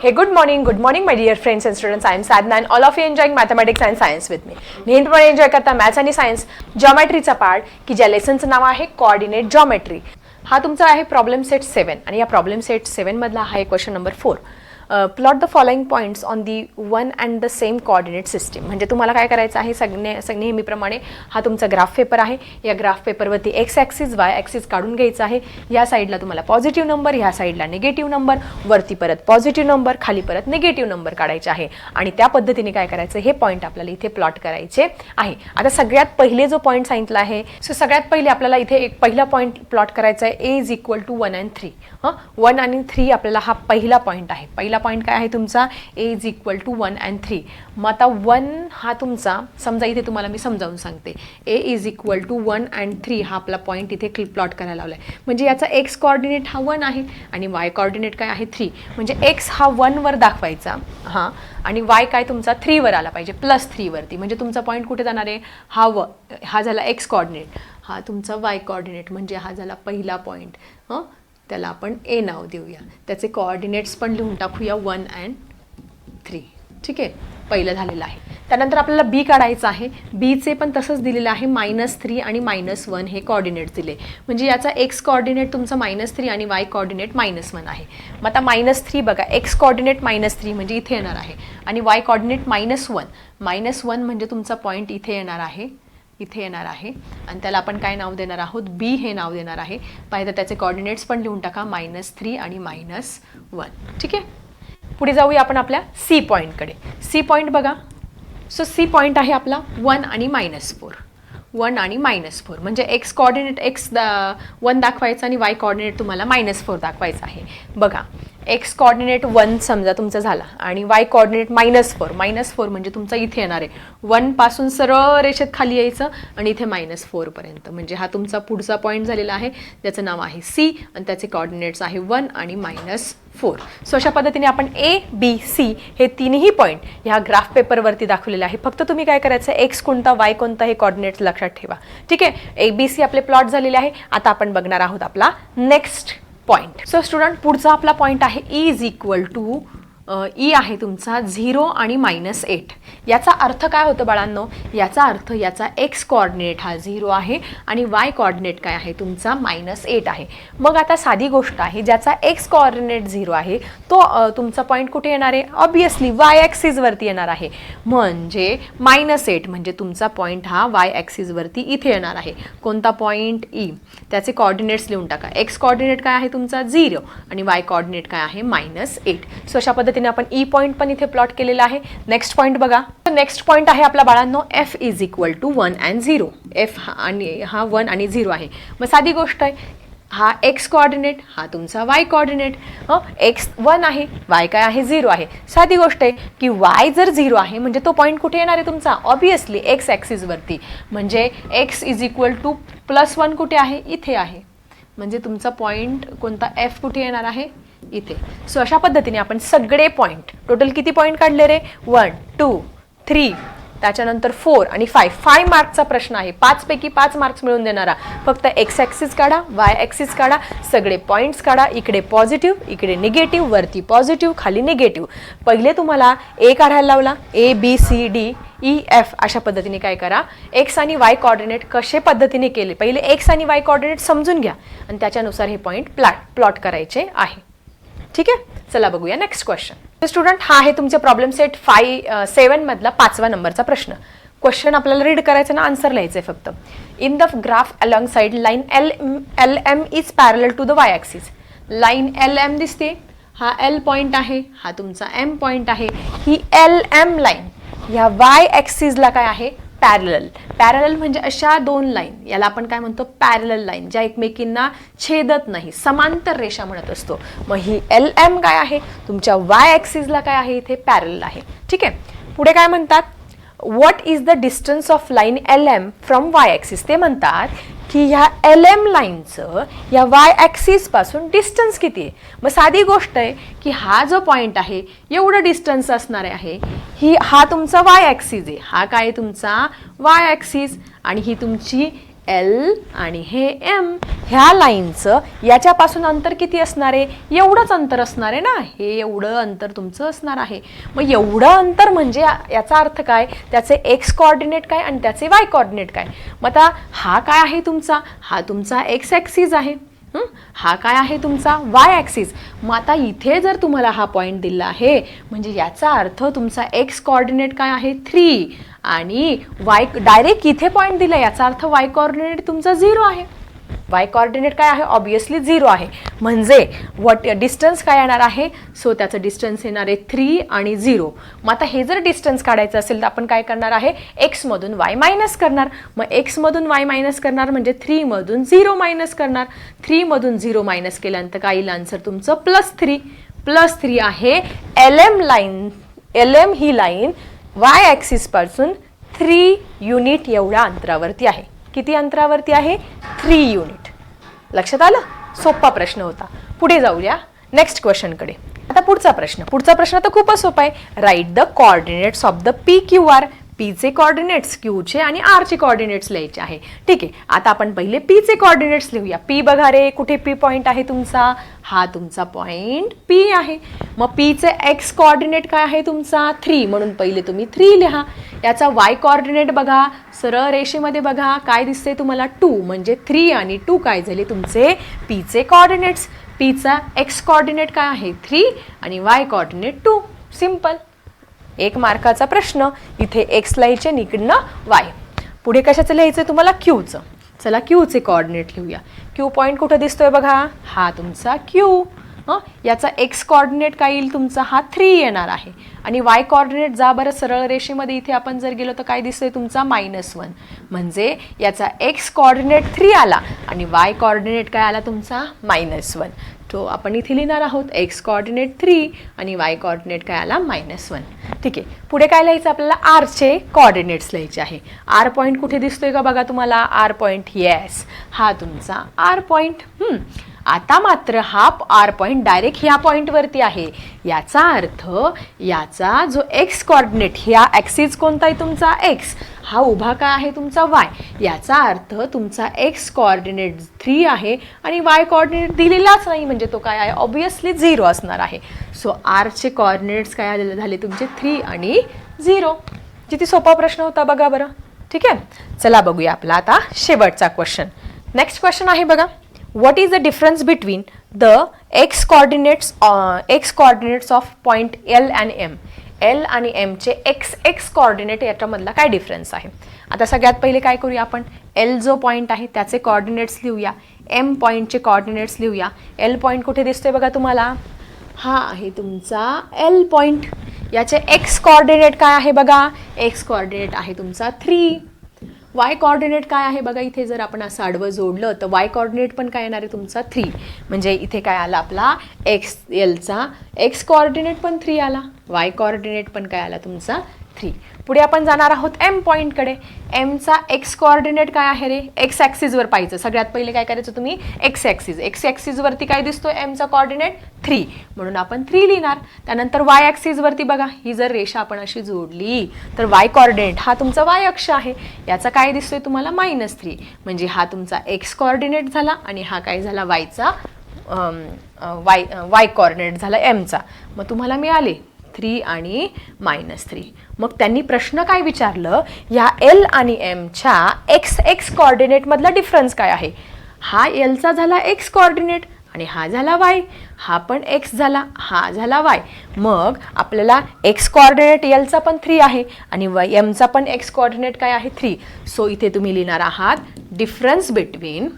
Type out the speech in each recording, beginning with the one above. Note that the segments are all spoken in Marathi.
Hey, good morning, good morning, my dear friends and students. I am Sadna and all of you enjoying mathematics and science with me. नेहमीप्रमाणे एन्जॉय करता मॅथ्स आणि सायन्स जॉमेट्रीचा पार्ट की ज्या लेसनचं नाव आहे कोऑर्डिनेट जॉमेट्री हा तुमचा आहे प्रॉब्लेम सेट सेवन आणि या प्रॉब्लेम सेट सेवनमधला हा आहे question number four plot the following points on the one and the same coordinate system म्हणजे तुम्हाला काय करायचं आहे? सगळे सग नेहमीप्रमाणे हा तुमचा ग्राफ पेपर आहे. या ग्राफ पेपरवरती एक्स ॲक्सिस वाय ॲक्सिस काढून घ्यायचा आहे. या साईडला तुम्हाला पॉझिटिव्ह नंबर ह्या साईडला निगेटिव्ह नंबर वरती परत पॉझिटिव्ह नंबर खाली परत निगेटिव्ह नंबर काढायचे आहे. आणि त्या पद्धतीने काय करायचं? हे पॉईंट आपल्याला इथे प्लॉट करायचे आहे. आता सगळ्यात पहिले जो पॉईंट सांगितला आहे सो सगळ्यात पहिले आपल्याला इथे एक पहिला पॉईंट प्लॉट करायचा आहे. A is equal to one and three हां? वन आणि थ्री आपल्याला हा पहिला पॉईंट आहे. पहिला पॉईंट काय आहे तुमचा? A is equal to one and three मग आता वन हा तुमचा समजा इथे तुम्हाला मी समजावून सांगते. A is equal to one and three हा आपला पॉईंट इथे क्लिप प्लॉट करायला लावला आहे म्हणजे याचा एक्स कॉर्डिनेट हा वन आहे आणि वाय कॉर्डिनेट काय आहे? थ्री म्हणजे एक्स हा वनवर दाखवायचा हां. आणि वाय काय तुमचा? थ्रीवर आला पाहिजे प्लस थ्रीवरती म्हणजे तुमचा पॉईंट कुठे जाणार आहे? हा व हा झाला एक्स कॉर्डिनेट हा तुमचा वाय कॉर्डिनेट म्हणजे हा झाला पहिला पॉईंट हं? त्याला आपण ए नाव देऊया. त्याचे कोऑर्डिनेट्स पण लिहून टाकूया. वन अँड थ्री ठीक? आहे पहिलं झालेलं आहे. त्यानंतर आपल्याला बी काढायचं आहे. बीचे पण तसंच दिलेलं आहे. मायनस थ्री आणि मायनस वन हे कॉर्डिनेट दिले. म्हणजे याचा एक्स कॉर्डिनेट तुमचा मायनस थ्री आणि वाय कॉर्डिनेट मायनस वन आहे. मग आता मायनस थ्री बघा. एक्स कॉर्डिनेट मायनस थ्री म्हणजे इथे येणार आहे. आणि Y coordinate minus one minus one म्हणजे तुमचा पॉईंट इथे येणार आहे. इथे येणार आहे. आणि त्याला आपण काय नाव देणार आहोत? बी हे नाव देणार आहे. पाहिजे तर त्याचे कॉर्डिनेट्स पण लिहून टाका. मायनस थ्री आणि मायनस वन ठीक आहे? पुढे जाऊया आपण आपल्या सी पॉईंटकडे सी पॉईंट बघा. सो सी पॉईंट आहे आपला वन आणि मायनस फोर वन आणि मायनस फोर म्हणजे एक्स कॉर्डिनेट एक्स दा वन दाखवायचं आणि वाय कॉर्डिनेट तुम्हाला मायनस फोर दाखवायचं आहे. बघा. एक्स कॉर्डिनेट वन समजा तुमचा झाला आणि Y coordinate minus four. Minus four म्हणजे तुमचा इथे येणार आहे. वनपासून सरळ रेषेत खाली यायचं आणि इथे मायनस फोरपर्यंत म्हणजे हा तुमचा पुढचा पॉईंट झालेला आहे. ज्याचं नाव आहे सी आणि त्याचे कॉर्डिनेट्स आहे वन आणि मायनस फोर. सो अशा पद्धतीने आपण ए बी सी हे तिन्ही पॉईंट ह्या ग्राफ पेपरवरती दाखवलेले आहे. फक्त तुम्ही काय करायचं? एक्स कोणता वाय कोणता हे कॉर्डिनेट्स लक्षात ठेवा. ठीक आहे? ए बी सी आपले प्लॉट झालेले आहे. आता आपण बघणार आहोत आपला नेक्स्ट पॉईंट सो स्टुडंट पुढचा आपला पॉईंट आहे इज इक्वल टू ई आहे तुमचा झिरो आणि मायनस एट. याचा अर्थ काय होतं बाळांनो? याचा अर्थ याचा एक्स कॉर्डिनेट हा झिरो आहे आणि वाय कॉर्डिनेट काय आहे? तुमचा मायनस एट आहे. मग आता साधी गोष्ट आहे ज्याचा एक्स कॉर्डिनेट झिरो आहे तो तुमचा पॉईंट कुठे येणार आहे? ऑब्वियसली वाय ॲक्सिसवरती येणार आहे. म्हणजे मायनस एट म्हणजे तुमचा पॉईंट हा वाय ॲक्सिसवरती इथे येणार आहे. कोणता पॉईंट ई e. त्याचे कॉर्डिनेट्स लिहून टाका. एक्स कॉर्डिनेट काय आहे? तुमचा झिरो. आणि वाय कॉर्डिनेट काय आहे? Minus eight. सो अशा पद्धतीने आपण e ई पॉईंट पण इथे प्लॉट केलेला आहे. नेक्स्ट पॉईंट बघा. नेक्स्ट पॉईंट आहे आपला बाळांनो F is equal to one and zero F आणि हा वन आणि झिरो आहे. मग साधी गोष्ट आहे. हा एक्स कॉर्डिनेट हा तुमचा वाय कॉर्डिनेट हं? एक्स वन आहे वाय काय आहे? झिरो आहे. साधी गोष्ट आहे की वाय जर झिरो आहे म्हणजे तो पॉईंट कुठे येणार आहे तुमचा? ऑब्वियसली एक्स ॲक्सिसवरती म्हणजे X is equal to plus one कुठे आहे? इथे आहे. म्हणजे तुमचा पॉईंट कोणता? एफ कुठे येणार आहे? इथे. सो अशा पद्धतीने आपण सगळे पॉईंट टोटल किती पॉईंट काढले रे? वन टू थ्री त्याच्यानंतर फोर आणि फाय फाय मार्कचा प्रश्न आहे. पाचपैकी पाच मार्क्स मिळून देणारा. फक्त एक्स ॲक्सिस काढा वाय ॲक्सिस काढा सगळे पॉईंट्स काढा. इकडे पॉझिटिव्ह इकडे निगेटिव्ह वरती पॉझिटिव्ह खाली निगेटिव्ह पहिले तुम्हाला ए काढायला लावला. A B C D E F अशा पद्धतीने काय करा. एक्स आणि वाय कॉर्डिनेट कसे पद्धतीने केले? पहिले एक्स आणि वाय कॉर्डिनेट समजून घ्या. आणि त्याच्यानुसार हे पॉईंट प्लॅट प्लॉट करायचे आहे. ठीक आहे? चला बघूया. नेक्स्ट क्वेश्चन स्टुडंट हा आहे तुमचे प्रॉब्लेम सेट फाय सेवन मधला पाचवा नंबरचा प्रश्न. क्वेश्चन आपल्याला रीड करायचं ना आन्सर लिहायचं फक्त. In the graph along side line L L M is parallel to the Y axis line L M दिसते. हा एल पॉईंट आहे हा तुमचा एम पॉईंट आहे. ही एल एम लाईन ह्या वाय ॲक्सिसला काय आहे? पॅरल पॅरल म्हणजे अशा दोन लाईन याला आपण काय म्हणतो? पॅरल लाईन ज्या एकमेकींना छेदत नाही समांतर रेषा म्हणत असतो. मग ही एल एम काय आहे? तुमच्या वाय ॲक्सिसला काय आहे? इथे पॅरल आहे. ठीक आहे? पुढे काय म्हणतात? What is the distance of line L M from Y axis ते म्हणतात की ह्या एल एम लाईनचं या वाय ॲक्सिसपासून डिस्टन्स किती आहे? मग साधी गोष्ट आहे की हा जो पॉईंट आहे एवढं डिस्टन्स असणार आहे. ही हा तुमचा वाय ॲक्सिस आहे. हा काय आहे तुमचा वाय ॲक्सिस आणि ही तुमची एल आणि हे एम ह्या लाईनचं याच्यापासून अंतर किती असणार आहे? एवढंच अंतर असणार आहे ना? हे एवढं अंतर तुमचं असणार आहे. मग एवढं अंतर म्हणजे याचा अर्थ काय? त्याचे एक्स कॉर्डिनेट काय आणि त्याचे वाय कॉर्डिनेट काय? मग आता हा काय आहे तुमचा? हा तुमचा एक्स ॲक्सिस आहे. हा? काय आहे तुमचा? वाय ॲक्सिस मग आता इथे जर तुम्हाला हा पॉईंट दिला आहे म्हणजे याचा अर्थ तुमचा एक्स कॉर्डिनेट काय आहे? थ्री आणि वाय डायरेक्ट इथे पॉईंट दिला याचा अर्थ वाय कॉर्डिनेट तुमचा झिरो आहे. वाय कॉर्डिनेट काय आहे? ऑब्विसली झिरो आहे. म्हणजे वट डिस्टन्स काय येणार आहे? सो त्याचं डिस्टन्स येणार आहे थ्री आणि झिरो मग आता हे जर डिस्टन्स काढायचं असेल तर आपण काय करणार आहे? एक्समधून वाय मायनस करणार. मग एक्समधून वाय मायनस करणार म्हणजे थ्रीमधून झिरो मायनस करणार. थ्रीमधून झिरो मायनस केल्यानंतर काय येईल आन्सर तुमचं? प्लस थ्री प्लस थ्री आहे L M line L M ही लाईन वाय ॲक्सिसपासून थ्री युनिट एवढ्या अंतरावरती आहे. किती अंतरावरती आहे? थ्री युनिट लक्षात आलं? सोपा प्रश्न होता. पुढे जाऊया. नेक्स्ट क्वेश्चनकडे आता पुढचा प्रश्न. पुढचा प्रश्न तर खूपच सोपा आहे. Right the coordinates of the P Q R पीचे कॉर्डिनेट्स क्यूचे आणि आरचे कॉर्डिनेट्स लिहायचे आहे. ठीक आहे आता आपण पहिले पीचे कॉर्डिनेट्स लिहूया. पी बघा रे कुठे पी पॉईंट आहे तुमचा? हा तुमचा पॉईंट पी आहे. मग पीचे एक्स कॉर्डिनेट काय आहे तुमचा? थ्री म्हणून पहिले तुम्ही थ्री लिहा. याचा वाय कॉर्डिनेट बघा. सरळ रेषेमध्ये बघा. काय दिसते तुम्हाला? टू म्हणजे थ्री आणि टू काय झाले तुमचे? पीचे कॉर्डिनेट्स पीचा एक्स कॉर्डिनेट काय आहे? थ्री आणि वाय कॉर्डिनेट टू सिंपल एक मार्काचा प्रश्न इथे एक्स लाईचे निकडनं वाय. पुढे कशाचं लिहायचं तुम्हाला? क्यूचं. चला क्यूचे कॉर्डिनेट लिहूया. क्यू पॉईंट कुठं दिसतोय बघा? हा तुमचा क्यू. याचा एक्स कॉर्डिनेट काय येईल तुमचा? हा थ्री येणार आहे. आणि वाय कॉर्डिनेट जा बरं सरळ रेषेमध्ये. इथे आपण जर गेलो तर काय दिसतोय तुमचा? मायनस वन म्हणजे याचा एक्स कॉर्डिनेट थ्री आला आणि वाय कॉर्डिनेट काय आला तुमचा? मायनस वन तो आपण इथे लिहिणार आहोत. एक्स कॉर्डिनेट थ्री आणि वाय कॉर्डिनेट काय आला? मायनस वन ठीक आहे. पुढे काय लिहायचं आपल्याला? आरचे कॉर्डिनेट्स लिहायचे आहे. आर पॉईंट कुठे दिसतोय का बघा तुम्हाला? आर पॉईंट येस हा तुमचा आर पॉईंट आता मात्र हा आर पॉईंट डायरेक्ट ह्या पॉईंटवरती आहे. याचा अर्थ याचा जो एक्स कॉर्डिनेट ह्या ॲक्सिस कोणता आहे तुमचा? एक्स हा उभा काय आहे तुमचा? वाय याचा अर्थ तुमचा एक्स कॉर्डिनेट थ्री आहे आणि वाय कॉर्डिनेट दिलेलाच नाही म्हणजे तो काय आहे? ऑब्विसली झिरो असणार आहे. सो आरचे कॉर्डिनेट्स काय आलेले झाले तुमचे? थ्री आणि झिरो किती सोपा प्रश्न होता बघा बरं. ठीक आहे? चला बघूया आपला आता शेवटचा क्वेश्चन नेक्स्ट क्वेश्चन आहे बघा. What is the difference between the x coordinates uh, x coordinates of point L and M? L आणि M चे x x कॉर्डिनेट याच्यामधला काय डिफरन्स आहे? आता सगळ्यात पहिले काय करूया आपण? L जो पॉईंट आहे त्याचे कॉर्डिनेट्स लिहूया. M पॉईंटचे कॉर्डिनेट्स लिहूया. L पॉईंट कुठे दिसतोय बघा तुम्हाला? हा आहे तुमचा L पॉईंट याचे एक्स कॉर्डिनेट काय आहे बघा? एक्स कॉर्डिनेट आहे तुमचा थ्री वाय कॉर्डिनेट काय आहे? बघा इथे जर आपण असं आडवं जोडलं तर वाय कॉर्डिनेट पण काय येणार आहे तुमचा? थ्री म्हणजे इथे काय आला आपला? एक्स एलचा एक्स कॉर्डिनेट पण थ्री आला. वाय कॉर्डिनेट पण काय आला तुमचा? थ्री पुढे आपण जाणार आहोत एम पॉईंटकडे एमचा एक्स कोऑर्डिनेट काय आहे रे? एक्स ॲक्सिसवर पाहिजे सगळ्यात पहिले काय करायचं तुम्ही? एक्स ॲक्सिस एक्स ॲक्सिसवरती काय दिसतो एमचा कॉर्डिनेट थ्री म्हणून आपण थ्री लिहिणार. त्यानंतर वाय ॲक्सिसवरती बघा. ही जर रेषा आपण अशी जोडली तर वाय कॉर्डिनेट हा तुमचा वाय अक्ष आहे. याचा काय दिसतोय तुम्हाला? मायनस थ्री म्हणजे हा तुमचा एक्स कॉर्डिनेट झाला आणि हा काय झाला? वायचा वाय वाय कॉर्डिनेट झाला एमचा मग तुम्हाला मिळाले. थ्री आणि मायनस थ्री मग त्यांनी प्रश्न काय विचारलं? ह्या एल आणि एमच्या एक्स एक्स कॉर्डिनेटमधला डिफरन्स काय आहे? हा एलचा झाला एक्स कॉर्डिनेट आणि हा झाला वाय हा पण एक्स झाला हा झाला वाय मग आपल्याला एक्स कॉर्डिनेट एलचा पण थ्री आहे आणि वाय एमचा पण एक्स कॉर्डिनेट काय आहे? थ्री सो इथे तुम्ही लिहिणार आहात डिफरन्स बिटवीन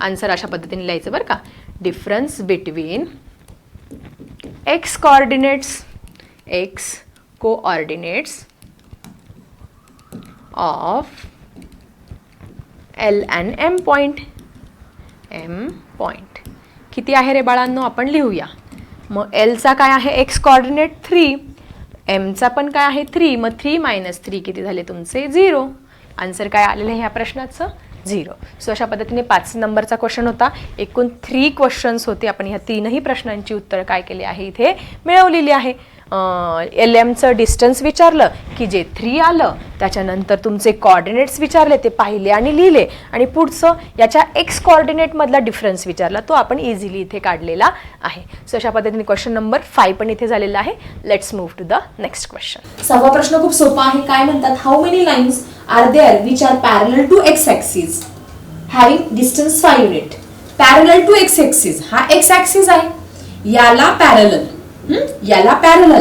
आन्सर अशा पद्धतीने लिहायचं बरं का. Difference between X coordinates x coordinates of L and M point M point किती आहे रे बाळांनो? आपण लिहूया. मग एलचा काय आहे? एक्स कॉर्डिनेट थ्री एमचा पण काय आहे? थ्री मग थ्री मायनस थ्री किती झाले तुमचे? झिरो आन्सर काय आलेलं आहे ह्या प्रश्नाचं? झिरो. सो अशा पद्धतीने पाच नंबरचा क्वेश्चन होता. एकूण थ्री क्वेश्चन्स होते. आपण ह्या तीनही प्रश्नांची उत्तरं काय केली आहे इथे मिळवलेली आहे. एल एमचं डिस्टन्स विचारलं की जे थ्री आलं त्याच्यानंतर तुमचे कॉर्डिनेट्स विचारले ते पाहिले आणि लिहिले. आणि पुढचं याच्या एक्स कॉर्डिनेटमधला डिफरन्स विचारला तो आपण इझिली इथे काढलेला आहे. सो अशा पद्धतीने क्वेश्चन नंबर फाय पण इथे झालेला आहे. Let's move to the next question सहावा प्रश्न खूप सोपा आहे. काय म्हणतात? How many lines are there which are parallel to x-axis having distance five unit parallel to X axis हा एक्स ऍक्सिस आहे याला पॅरल याला पॅरल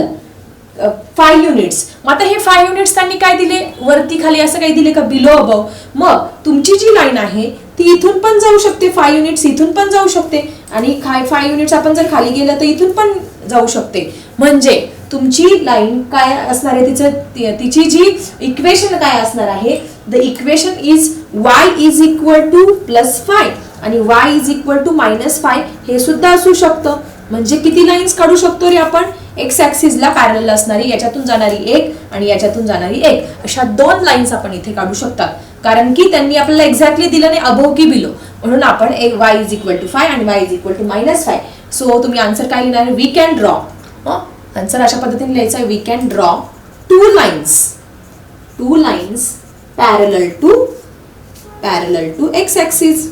फाय युनिट्स मग आता हे फाय युनिट्स त्यांनी काय दिले वरती खाली असं काही दिले का बिलो अबव मग तुमची जी लाईन आहे ती इथून पण जाऊ शकते फाय युनिट्स इथून पण जाऊ शकते आणि काय फाय युनिट्स आपण जर खाली गेलं तर इथून पण जाऊ शकते म्हणजे तुमची लाईन काय असणार आहे तिचं तिची जी इक्वेशन काय असणार आहे the equation is Y is equal to plus five आणि Y is equal to minus five हे सुद्धा असू शकतं. म्हणजे किती लाईन्स काढू शकतो रे आपण? एक्स ऍक्सिसला पॅरल असणारी याच्यातून जाणारी एक आणि याच्यातून जाणारी एक. अशा दोन लाईन्स आपण इथे काढू शकतात. कारण की त्यांनी आपल्याला एक्झॅक्टली दिलं नाही अबो की बिलो. म्हणून आपण एक Y is equal to five आणि Y is equal to minus five so तुम्ही आन्सर काय लिहिणार? वी कॅन ड्रॉ आन्सर अशा पद्धतीने लिहायचं आहे we can draw two lines two lines parallel to parallel to X axis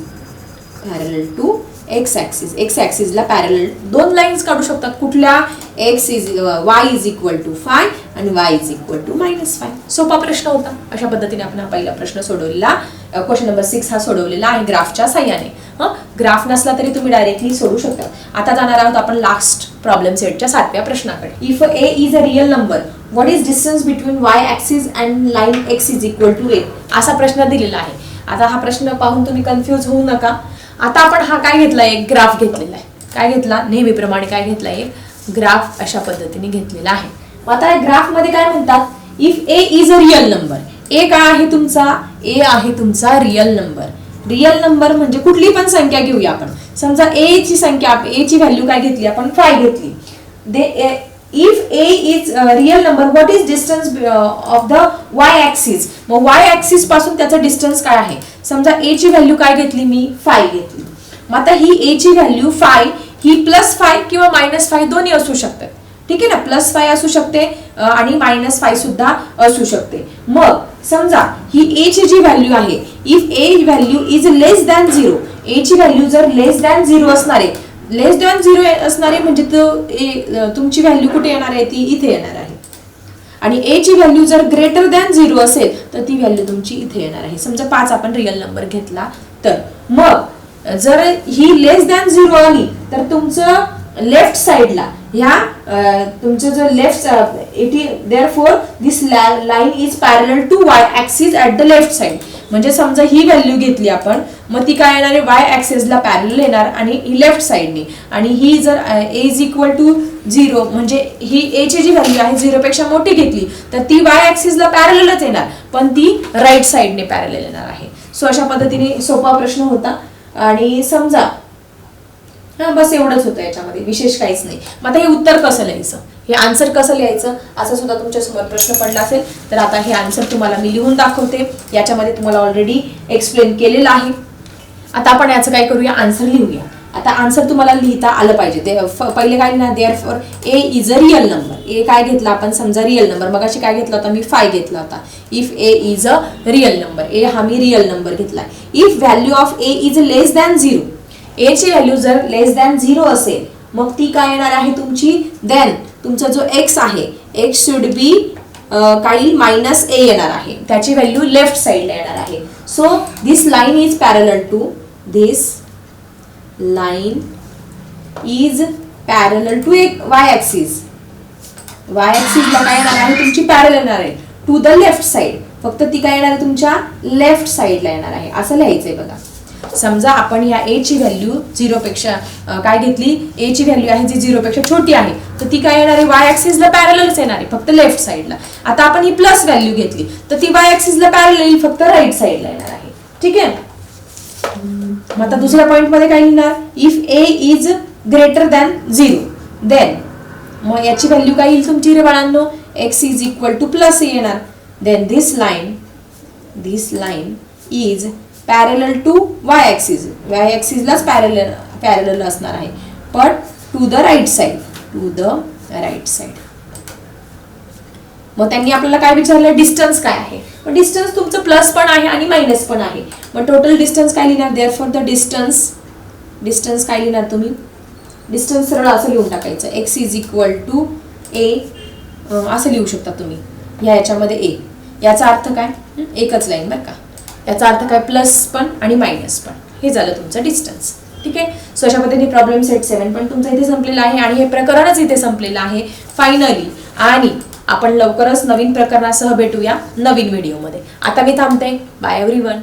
parallel to X axis X ॲक्सिसला parallel दोन लाईन्स काढू शकतात. कुठल्या? X is Y is equal to five आणि Y is equal to minus five सोपा प्रश्न होता. अशा पद्धतीने आपण हा पहिला प्रश्न सोडवलेला क्वेश्चन नंबर सिक्स हा सोडवलेला आहे ग्राफच्या साह्याने. हां? ग्राफ नसला तरी तुम्ही डायरेक्टली सोडू शकता. आता जाणार आहोत आपण लास्ट प्रॉब्लेम सेटच्या सातव्या प्रश्नाकडे. If A is a real number what is distance between Y axis and line X is equal to A असा प्रश्न दिलेला आहे. आता हा प्रश्न पाहून तुम्ही कन्फ्युज होऊ नका. आता आपण हा काय घेतला? एक ग्राफ घेतलेला आहे. काय घेतला? नेहमीप्रमाणे काय घेतला? एक ग्राफ अशा पद्धतीने घेतलेला आहे. मग आता ग्राफमध्ये काय म्हणतात? If A is a real number A काय आहे तुमचा? ए आहे तुमचा रिअल नंबर रिअल नंबर म्हणजे कुठली पण संख्या घेऊया आपण. समजा ए ची संख्या ए ची व्हॅल्यू काय घेतली? आपण फाय घेतली. They if A is real number what is distance of the Y axis मग वाय ऍक्सिसपासून त्याचा डिस्टन्स काय आहे? समजा ए ची व्हॅल्यू काय घेतली? मी फाय घेतली. मग आता ही ए ची व्हॅल्यू फाय ही प्लस फाय किंवा मायनस फाय दोन्ही असू शकतात. ठीक आहे ना? प्लस फाय असू शकते आणि मायनस फाय सुद्धा असू शकते. मग समजा ही ए ची जी व्हॅल्यू आहे if A value is less than zero A ची व्हॅल्यू जर लेस दॅन झिरो असणार आहे लेस दॅन झिरो असणार आहे म्हणजे तो तुमची व्हॅल्यू कुठे येणार आहे? ती इथे येणार आहे. आणि ए ची व्हॅल्यू जर ग्रेटर दॅन झिरो असेल तर ती व्हॅल्यू तुमची इथे येणार आहे. समजा पाच आपण रिअल नंबर घेतला तर. मग जर ही लेस दॅन झिरो आली तर तुमचं लेफ्ट साईडला ह्या तुमचं जो left it therefore this line is parallel to Y axis at the left side म्हणजे समजा ही व्हॅल्यू घेतली आपण मग ती काय येणार आहे? वाय ऍक्सिसला पॅरल येणार आणि ही लेफ्ट साइडने आणि ही जर A is equal to zero म्हणजे ही ए ची जी व्हॅल्यू आहे झिरोपेक्षा मोठी घेतली तर ती वाय ऍक्सिसला पॅरलच येणार. पण ती राईट साइडने पॅरल येणार आहे. सो अशा पद्धतीने सोपा प्रश्न होता. आणि समजा हा बस एवढंच होतं याच्यामध्ये विशेष काहीच नाही. मग आता हे उत्तर कसं लिहायचं? हे आन्सर कसं लिहायचं? असं सुद्धा तुमच्यासमोर प्रश्न पडला असेल तर आता हे आन्सर तुम्हाला मी लिहून दाखवते. याच्यामध्ये तुम्हाला ऑलरेडी एक्सप्लेन केलेलं आहे. आता आपण याचं काय करूया? आन्सर लिहूया. आता आन्सर तुम्हाला लिहिता आलं पाहिजे. ते पहिले काय ना therefore A is a real number A काय घेतला? आपण समजा रिअल नंबर मग काय घेतला होता? मी फाय घेतला होता. If A is a real number A हा मी रिअल नंबर घेतला if value of A is less than zero A ची व्हॅल्यू जर लेस दॅन झिरो असेल मग ती काय येणार आहे तुमची? देन तुमचा जो एक्स आहे एक्स शुड बी काही मायनस ए येणार आहे. त्याची व्हॅल्यू लेफ्ट साईडला येणार आहे. So this line is parallel to this line is parallel to एक वाय ऍक्सिस वाय ऍक्सिसला काय येणार आहे? तुमची पॅरल येणार आहे. टू द लेफ्ट साइड फक्त ती काय येणार आहे तुमच्या? लेफ्ट साईडला येणार आहे. असं लिहायचंय बघा. समजा आपण या ए ची व्हॅल्यू झिरोपेक्षा काय घेतली? ए ची व्हॅल्यू आहे जी झिरोपेक्षा छोटी आहे. तर ती काय येणार आहे? वाय ऍक्सिसला पॅरलच येणार आहे फक्त लेफ्ट साइडला आता आपण ही प्लस व्हॅल्यू घेतली तर ती वाय ऍक्सिसला पॅरल येईल फक्त राईट साईडला येणार आहे. ठीक आहे? मग आता दुसऱ्या पॉईंटमध्ये काय लिहिणार? If A is greater than zero then मग याची व्हॅल्यू काय येईल तुमची रे बाळांनो? X is equal to plus येणार. Then this line this line is parallel to Y axis Y ॲक्सिसलाच parallel parallel असणार आहे. पण to the right side to the right side मग त्यांनी आपल्याला काय विचारलं? डिस्टन्स काय आहे? मग डिस्टन्स तुमचं प्लस पण आहे आणि मायनस पण आहे. मग टोटल डिस्टन्स काय लिहिणार? Therefore the distance distance काय लिहिणार तुम्ही? डिस्टन्स सरळ असं लिहून टाकायचं. X is equal to A असं लिहू शकता तुम्ही. ह्या याच्यामध्ये ए याचा अर्थ काय? एकच लाईन बरं का? याचा अर्थ काय? प्लस पण आणि मायनस पण. हे झालं तुमचं डिस्टन्स ठीक आहे? सो अशा पद्धतीने प्रॉब्लेम सेट सेवन पण तुमचा इथे संपलेला आहे आणि हे प्रकरणच इथे संपलेलं आहे. फायनली आणि आपण लवकरच नवीन प्रकरणासह भेटूया नवीन व्हिडिओमध्ये आता मी थांबते. Bye every one